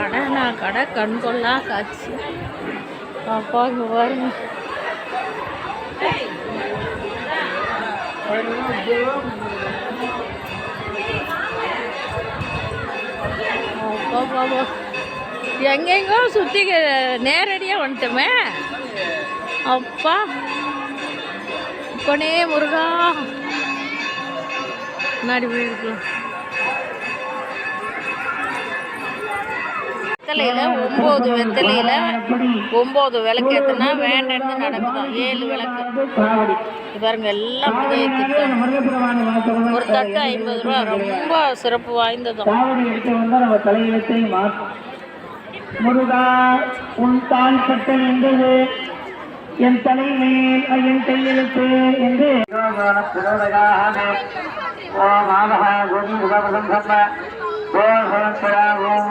கடை நான் கடை கண்கொள்ளா காட்சி. அப்பா இங்க பாருங்க. பாபா எங்கெங்கோ சுற்றி நேரடியாக வந்துட்டோமே. அப்பா. இப்போனே முருகா. முன்னாடி போயிருக்கலாம். வெத்தலையில் ஒம்பது வெத்தலையில் ஒம்பது விளக்கு ஏற்றுனா வேண்டன்னு நடக்குதான் ஏழு விளக்கு. பாருங்க எல்லாம் ஒரு தட்டு ஐம்பது ரூபா ரொம்ப சிறப்பு வாய்ந்ததும். முருகா உன் தாய் சட்டம் என்றது என் தலைமேல் என் கையெழுத்து என்று. ஓம் ஆமஹ கோபி முகபதம் ஓம் ஓம்